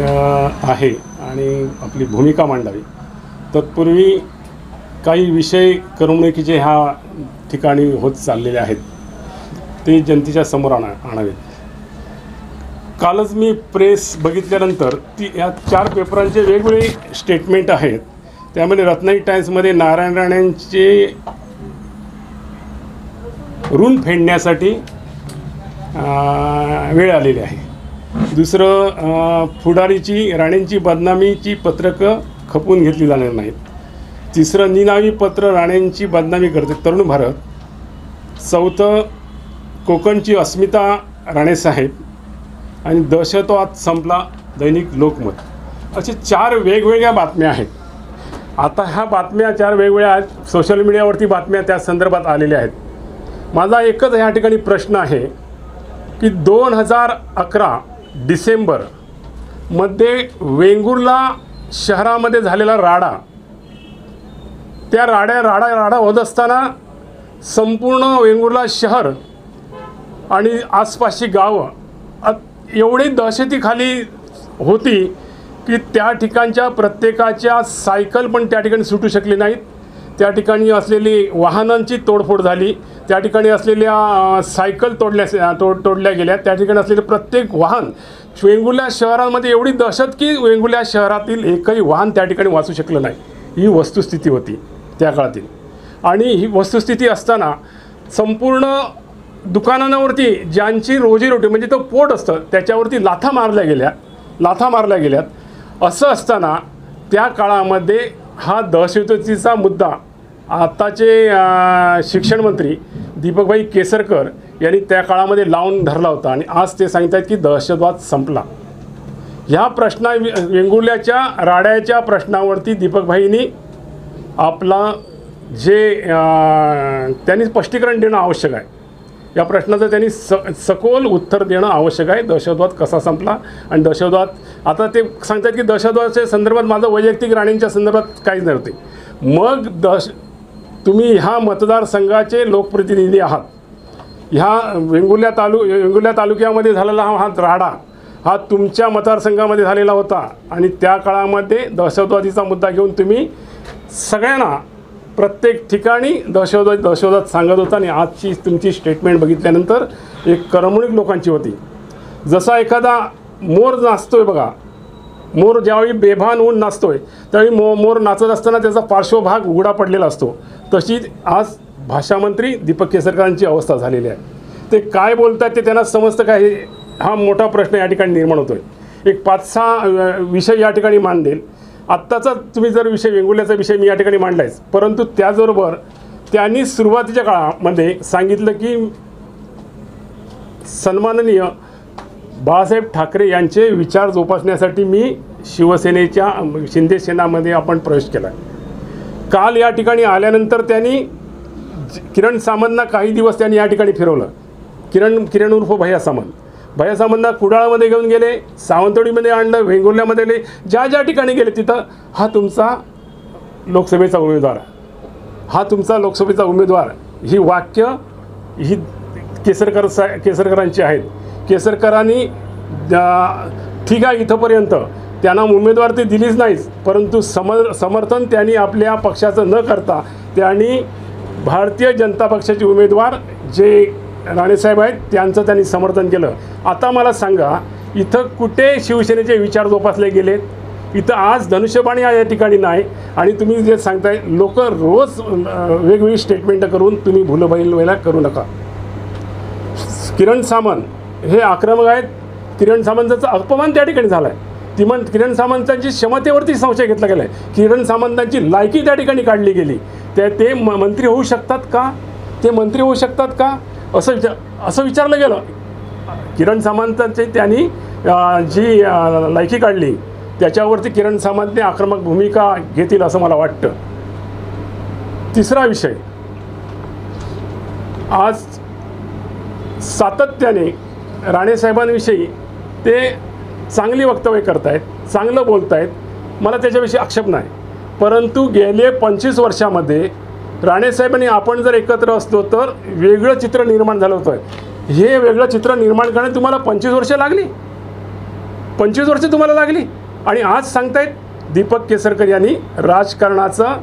आहे आणि आपली भूमिका मांडावी. तत्पूर्वी काही विषय करमणुकीचे ह्या ठिकाणी होत चाललेले आहेत. ते जनतेच्या समोर आणा आणावेत. कालच मी प्रेस बघितल्यानंतर ती या चार पेपरांचे वेगवेगळे स्टेटमेंट आहेत. त्यामध्ये रत्नागिरी टाइम्समध्ये नारायण राणेंचे ऋण फेडण्यासाठी वेळ आलेली आहे. दुसरं फुडारीची राणेंची बदनामीची पत्रकं खपवून घेतली जाणार नाहीत. तिसरं निनावी पत्र राणेंची बदनामी करते. तरुण भारत. चौथं कोकणची अस्मिता राणेसाहेब आणि दहशतवाद संपला दैनिक लोकमत. असे चार वेगवेगळ्या बातम्या आहेत. आता ह्या बातम्या चार वेगवेगळ्या आहेत. सोशल मीडियावरती बातम्या त्या संदर्भात आलेल्या आहेत. माझा एकच ह्या ठिकाणी प्रश्न आहे की दोन हजार अकरा डिसेंबरमध्ये वेंगुर्ला शहरामध्ये झालेला राडा त्या राड्या राडा राडा होत असताना संपूर्ण वेंगुर्ला शहर आणि आसपासची गावं अत- एवढी दहशतीखाली होती की त्या ठिकाणच्या प्रत्येकाच्या सायकल पण त्या ठिकाणी सुटू शकली नाहीत. त्या ठिकाणी असलेली वाहनांची तोडफोड झाली. त्या ठिकाणी असलेल्या सायकल तोडल्या तोड तोडल्या गेल्या. त्या ठिकाणी असलेले प्रत्येक वाहन वेंगुल्या शहरामध्ये एवढी दहशत की वेंगुल्या शहरातील एकही वाहन त्या ठिकाणी वाचू शकलं नाही. ही वस्तुस्थिती होती त्या काळातील. आणि ही वस्तुस्थिती असताना संपूर्ण दुकानांवरती ज्यांची रोजीरोटी म्हणजे तो पोट असतं त्याच्यावरती लाथा मारल्या गेल्या लाथा मारल्या गेल्यात. असं असताना त्या काळामध्ये हा दहशतीचा मुद्दा आत्ताचे शिक्षण मंत्री दीपकभाई केसरकर यांनी त्या काळामध्ये लावून धरला होता आणि आज ते सांगत आहेत की दहशतवाद संपला. ह्या प्रश्ना वेंगुर्ल्याच्या राड्याच्या प्रश्नावरती दीपकभाईंनी आपला जे त्यांनी स्पष्टीकरण देणं आवश्यक आहे या प्रश्नाचं त्यांनी स सखोल उत्तर देणं आवश्यक आहे. दहशतवाद कसा संपला आणि दहशतवाद आता ते सांगतात की दहशतवादाच्या संदर्भात माझं वैयक्तिक राणींच्या संदर्भात काहीच नव्हते मग दहश तुम्ही ह्या मतदारसंघाचे लोकप्रतिनिधी आहात. ह्या वेंगुर्ल्या तालु वेंगुर्ल्या तालुक्यामध्ये झालेला हा हा राडा हा तुमच्या मतदारसंघामध्ये झालेला होता आणि त्या काळामध्ये दहशतवादीचा मुद्दा घेऊन तुम्ही सगळ्यांना प्रत्येक ठिकाणी दहशतवाद दहशतवाद सांगत होता आणि आजची तुमची स्टेटमेंट बघितल्यानंतर एक करमणूक लोकांची होती. जसा एखादा मोर नाचतो आहे बघा मोर ज्यावेळी बेभान होऊन नाचतोय त्यावेळी मो मोर नाचत असताना त्याचा पार्श्वभाग उघडा पडलेला असतो. तशी आज भाषामंत्री दीपक केसरकरांची अवस्था झालेली आहे. ते काय बोलतात ते त्यांना समजतं काय हा मोठा प्रश्न या ठिकाणी निर्माण होतो आहे एक पाच सहा विषय या ठिकाणी मांडेल. आत्ताचा तुम्ही जर विषय वेंगुल्याचा विषय मी या ठिकाणी मांडलायच. परंतु त्याचबरोबर त्यांनी सुरुवातीच्या काळामध्ये सांगितलं की सन्माननीय बाळासाहेब ठाकरे यांचे विचार जोपासण्यासाठी मी शिवसेनेच्या शिंदे सेनामध्ये आपण प्रवेश केला. काल या ठिकाणी आल्यानंतर त्यांनी किरण सामंतना काही दिवस त्यांनी या ठिकाणी फिरवलं. किरण किरण उर्फ भैया सामंत. भैया सामंतना कुडाळमध्ये घेऊन गेले सावंतवाडीमध्ये आणलं वेंगुर्ल्यामध्ये गेले ज्या ज्या ठिकाणी गेले तिथं हा तुमचा लोकसभेचा उमेदवार. हा तुमचा लोकसभेचा उमेदवार. ही वाक्य ही केसरकर सा केसरकरांची आहेत. केसरकरांनी अं, ठीक आहे इथंपर्यंत. त्यांना उमेदवार ते दिलीच नाहीच परंतु समर समर्थन त्यांनी आपल्या पक्षाचं न करता त्यांनी भारतीय जनता पक्षाचे उमेदवार जे राणेसाहेब आहेत त्यांचं त्यांनी समर्थन केलं. आता मला सांगा इथं कुठे शिवसेनेचे विचार जोपासले गेलेत? इथं आज धनुष्यबाणी या ठिकाणी नाही आणि तुम्ही जे सांगताय लोक रोज वेगवेगळी स्टेटमेंट करून तुम्ही भुलबैल व्हायला करू नका. किरण सामंत हे आक्रमक आहेत. किरण सामंतांचा अपमान त्या ठिकाणी झाला आहे किमान किरण सामंतांची क्षमतेवरती संशय घेतला गेला आहे किरण सामंतांची लायकी त्या ठिकाणी काढली गेली. ते ते म मंत्री होऊ शकतात का? ते मंत्री होऊ शकतात का? असं विचार असं विचारलं गेलं. किरण सामंतांची त्यांनी जी लायकी काढली त्याच्यावरती किरण सामंतने आक्रमक भूमिका घेतील असं मला वाटतं. तिसरा विषय. आज सातत्याने राणेसाहेबांविषयी ते चांगली वक्तव्य करतायत चांगलं बोलतायत. मला त्याच्याविषयी आक्षेप नाही. परंतु गेले पंचवीस वर्षामध्ये राणेसाहेबांनी आपण जर एकत्र असलो तर वेगळं चित्र निर्माण झालं होतं. हे वेगळं चित्र निर्माण करण्यात तुम्हाला पंचवीस वर्ष लागली. पंचवीस वर्ष तुम्हाला लागली. आणि आज सांगतायत दीपक केसरकर यांनी राजकारणाचं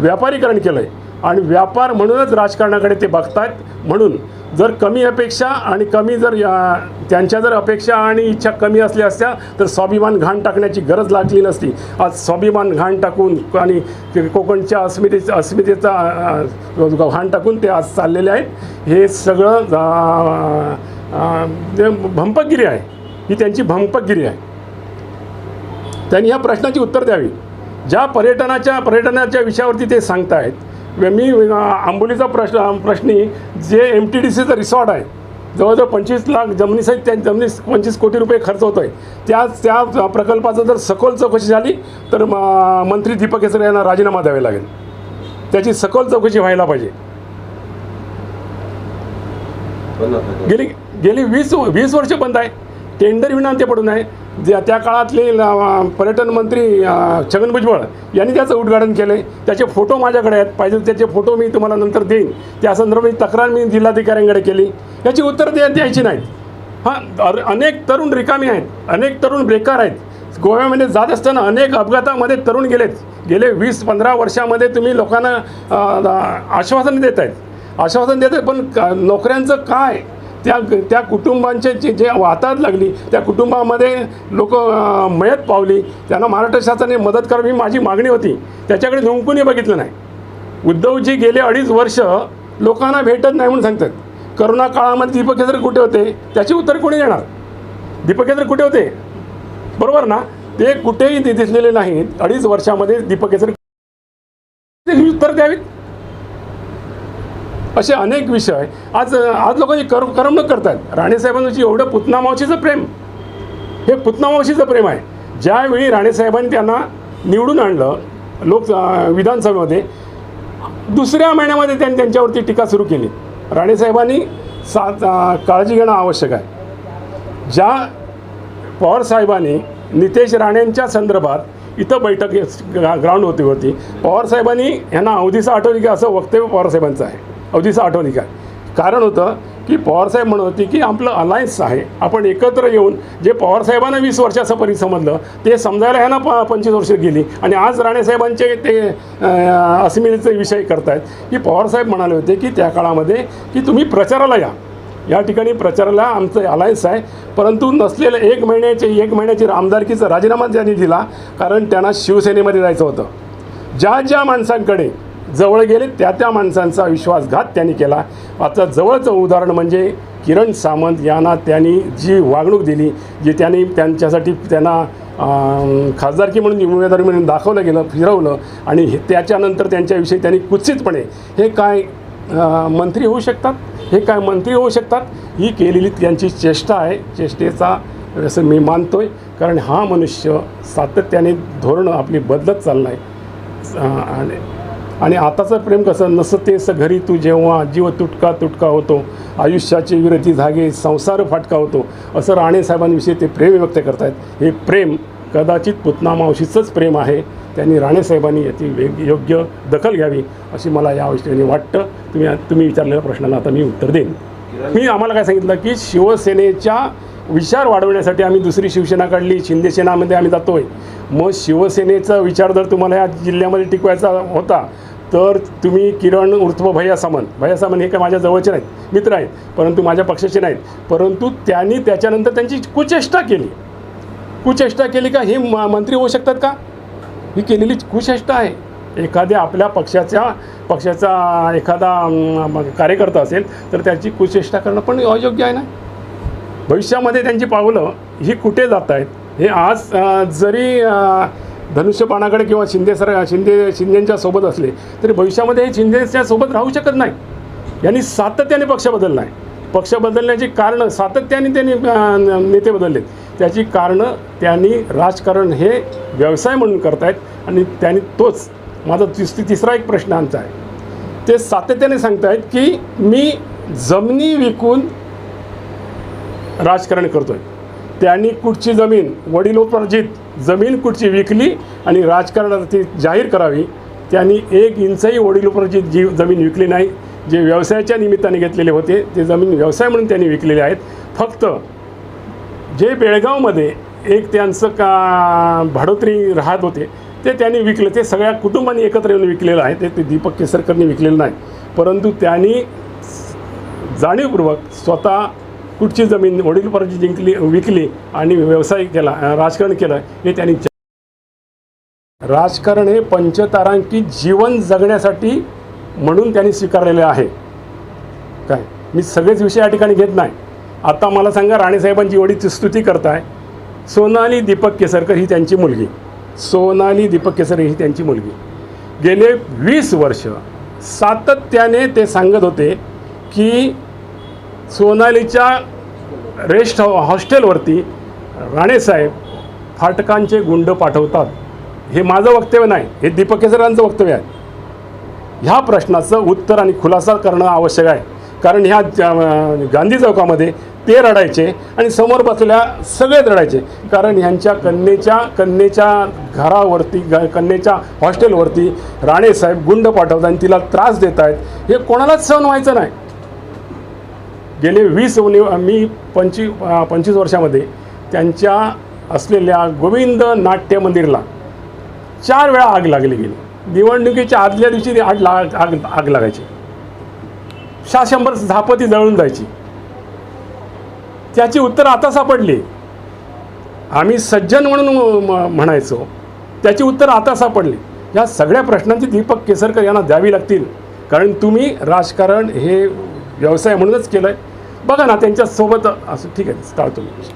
व्यापारीकरण केलं आहे आणि व्यापार म्हणूनच राजकारणाकडे ते बघतात म्हणून जर कमी अपेक्षा आणि कमी जर या- त्यांच्या जर अपेक्षा आणि इच्छा कमी असल्या असत्या तर स्वाभिमान घाण टाकण्याची गरज लागली नसती. आज स्वाभिमान घाण टाकून आणि कोकणच्या अस्मितेचा अस्मितेचा घाण टाकून ते आज चाललेले आहेत. हे सगळं ते भंपकगिरी आहे ही त्यांची भंपकगिरी आहे. त्यांनी ह्या प्रश्नाची उत्तर द्यावी. ज्या पर्यटनाच्या पर्यटनाच्या विषयावरती ते सांगतायत आहेत मी अ, आंबोलीचा प्रश्न प्रश्नी जे एम टी डी सीचं रिसॉर्ट आहे जवळजवळ पंचवीस लाख जमिनीसहित त्या जमिनी पंचवीस कोटी रुपये खर्च होतो आहे त्या त्या प्रकल्पाचं जर सखोल चौकशी झाली तर म- मंत्री दीपक केसरकर यांना राजीनामा द्यावे लागेल. त्याची सखोल चौकशी व्हायला पाहिजे. गेली गेली वीस वीस वर्ष बंद आहे. टेंडर विनंती पडून आहे. ज्या त्या काळातले पर्यटन मंत्री छगन भुजबळ यांनी त्याचं उद्घाटन केलं आहे त्याचे फोटो माझ्याकडे आहेत. पाहिजे त्याचे फोटो मी तुम्हाला नंतर देईन. त्या संदर्भात तक्रार मी जिल्हाधिकाऱ्यांकडे केली. याची उत्तर द्या द्यायची नाहीत. हां अर- अनेक तरुण रिकामी आहेत. अनेक तरुण बेकार आहेत. गोव्यामध्ये जात असताना अनेक अपघातामध्ये तरुण गेलेत. गेले वीस पंधरा वर्षामध्ये तुम्ही लोकांना आश्वासन देत आहेत आश्वासन देत आहेत पण नोकऱ्यांचं काय? त्या त्या कुटुंबांचे जे जे वाताहत लागली त्या कुटुंबामध्ये लोक मयत पावली. त्यांना महाराष्ट्र शासनाने मदत करावी माझी मागणी होती. त्याच्याकडे झुंकूनही बघितलं नाही. उद्धवजी गेले अडीच वर्ष लोकांना भेटत नाही म्हणून सांगतात. करोना काळामध्ये दीपक केसर कुठे होते? त्याचे उत्तर कोणी देणार? दीपक केसर कुठे होते? बरोबर ना? ते कुठेही दिसलेले नाहीत. अडीच वर्षामध्ये दीपक केसर उत्तर द्यावीत? असे अनेक विषय. आज आज लोक कर करमणूक करतात. राणेसाहेबांची एवढं पुतना मावशीचं प्रेम. हे पुतना मावशीचं प्रेम आहे. ज्यावेळी राणेसाहेबांनी त्यांना निवडून आणलं लोक विधानसभेमध्ये दुसऱ्या महिन्यामध्ये त्यांनी त्यांच्यावरती टीका सुरू केली. राणेसाहेबांनी सात काळजी घेणं आवश्यक आहे. ज्या पवारसाहेबांनी नितेश राणेंच्या संदर्भात इथं बैठक ग्राउंड होती होती. पवारसाहेबांनी यांना अवधीचा आठवली की असं वक्तव्य पवारसाहेबांचं आहे. अवधीचा आठवणी काय कारण होतं की पवारसाहेब म्हणत होती की आपलं अलायन्स आहे. आपण एकत्र येऊन जे पवारसाहेबांना वीस वर्षाचं परी समजलं ते समजायला ह्यांना प पंचवीस वर्ष गेली. आणि आज राणेसाहेबांचे ते अस्मितेचे विषय करतायत की पवारसाहेब म्हणाले होते की त्या काळामध्ये की तुम्ही प्रचाराला या. या ठिकाणी प्रचाराला आमचं अलायन्स आहे. परंतु नसलेलं एक महिन्याचे एक महिन्याची आमदारकीचा राजीनामा त्यांनी दिला कारण त्यांना शिवसेनेमध्ये जायचं होतं. ज्या ज्या माणसांकडे जवळ गेले त्या त्या माणसांचा विश्वासघात त्यांनी केला. आता जवळचं उदाहरण म्हणजे किरण सामंत यांना त्यांनी जी वागणूक दिली जी त्यांनी त्यांच्यासाठी त्यांना खासदारकी म्हणून उमेदवारी म्हणून दाखवलं गेलं फिरवलं आणि हे- त्याच्यानंतर त्यांच्याविषयी त्यांनी कुत्सितपणे हे काय मंत्री होऊ शकतात? हे काय मंत्री होऊ शकतात? ही केलेली त्यांची चेष्टा आहे. चेष्टेचा असं मी मानतो आहे कारण हा मनुष्य सातत्याने धोरणं आपली बदलत चाललं आहे आणि आणि आताचं प्रेम कसं नसं तेच घरी तू जेव्हा जीव तुटका तुटका होतो आयुष्याची विरती धागे संसार फाटका होतो असं राणेसाहेबांविषयी ते प्रेम व्यक्त करतायत. हे प्रेम कदाचित पुतना मावशीचंच प्रेम आहे. त्यांनी राणेसाहेबांनी याची वेग योग्य दखल घ्यावी अशी मला या गोष्टीने वाटतं. तुम्ही तुम्ही विचारलेल्या प्रश्नाला आता मी उत्तर देईन. मी आम्हाला काय सांगितलं की शिवसेनेच्या विचार वाढवण्यासाठी आम्ही दुसरी शिवसेना काढली शिंदे सेनामध्ये आम्ही आहे मग शिवसेनेचा विचार जर तुम्हाला या जिल्ह्यामध्ये टिकवायचा होता तर तुम्ही किरण उर्फ भैया सामंत भैया सामंत हे काय माझ्या जवळचे नाहीत मित्र आहेत परंतु माझ्या पक्षाचे नाहीत. परंतु त्यांनी त्याच्यानंतर त्यांची कुचेष्टा केली. कुचेष्टा केली का हे म मंत्री होऊ शकतात का? ही केलेली कुचेष्टा आहे. एखाद्या आपल्या पक्षाच्या पक्षाचा एखादा कार्यकर्ता असेल तर त्याची कुचेष्टा करणं पण अयोग्य आहे ना? भविष्यामध्ये त्यांची पावलं ही कुठे जात आहेत? हे आज जरी धनुष्यपाणाकडे धनुष्यबाणाकडे किंवा शिंदे सर शिंदे शिंदेच्या सोबत असले तरी भविष्यामध्ये हे शिंदेच्या सोबत राहू शकत नाही. यांनी सातत्याने पक्ष बदलला आहे. पक्ष बदलण्याची कारणं सातत्याने त्यांनी नेते बदललेत. त्याची कारणं त्यांनी राजकारण हे व्यवसाय म्हणून करतायत आणि त्यांनी तोच माझा तिस तिसरा एक प्रश्न आमचा आहे. ते सातत्याने सांगतायत की मी जमिनी विकून राजकारण करतो आहे त्यांनी कुठची जमीन वडिलोपार्जित जमीन कुठची विकली आणि राजकारणात ती जाहीर करावी त्यांनी एक इंचही वडिलोपार्जित जी जमीन विकली नाही जे व्यवसायाच्या निमित्ताने घेतलेले होते ते जमीन व्यवसाय म्हणून त्यांनी विकलेले आहेत. फक्त जे बेळगावमध्ये एक त्यांचं का भाडोत्री राहत होते ते त्यांनी विकले. ते सगळ्या कुटुंबांनी एकत्र येऊन विकलेलं आहे. ते ते दीपक केसरकरनी विकलेलं नाही. परंतु त्यांनी जाणीवपूर्वक स्वतः कुठची जमीन वडीलपराची जिंकली विकली आणि व्यवसाय केला राजकारण केलं हे त्यांनी राजकारण हे पंचतारांकित जीवन जगण्यासाठी म्हणून त्यांनी स्वीकारलेले आहे. काय? मी सगळेच विषय या ठिकाणी घेत नाही. आता मला सांगा राणेसाहेबांची एवढी स्तुती करताय. सोनाली दीपक केसरकर ही त्यांची मुलगी. सोनाली दीपक केसरकर ही त्यांची मुलगी. गेले वीस वर्ष सातत्याने ते सांगत होते की सोनालीच्या रेस्ट हॉस्टेलवरती राणेसाहेब फाटकांचे गुंड पाठवतात. हे माझं वक्तव्य नाही हे दीपक केसरांचं वक्तव्य आहे. ह्या प्रश्नाचं उत्तर आणि खुलासा करणं आवश्यक आहे. कारण ह्या गांधी चौकामध्ये ते रडायचे आणि समोर बसलेल्या सगळेच रडायचे. कारण ह्यांच्या कन्येच्या कन्येच्या घरावरती ग कन्येच्या हॉस्टेलवरती राणेसाहेब गुंड पाठवतात आणि तिला त्रास देत आहेत हे कोणालाच सहन व्हायचं नाही. गेले वीस उनी- मी पंचवी पंचवीस वर्षामध्ये त्यांच्या असलेल्या गोविंद नाट्य मंदिरला चार वेळा आग लागली गेली. निवडणुकीच्या आदल्या दिवशी ती आग लाग आग आग लागायची. शा शंभर झापती जळून जायची. त्याची उत्तर आता सापडली. आम्ही सज्जन म्हणून म- म्हणायचो त्याची उत्तर आता सापडली. या सगळ्या प्रश्नांची दीपक केसरकर यांना द्यावी लागतील. कारण तुम्ही राजकारण हे व्यवसाय म्हणूनच केलं आहे बघा ना त्यांच्यासोबत असं ठीक आहे टाळतो मी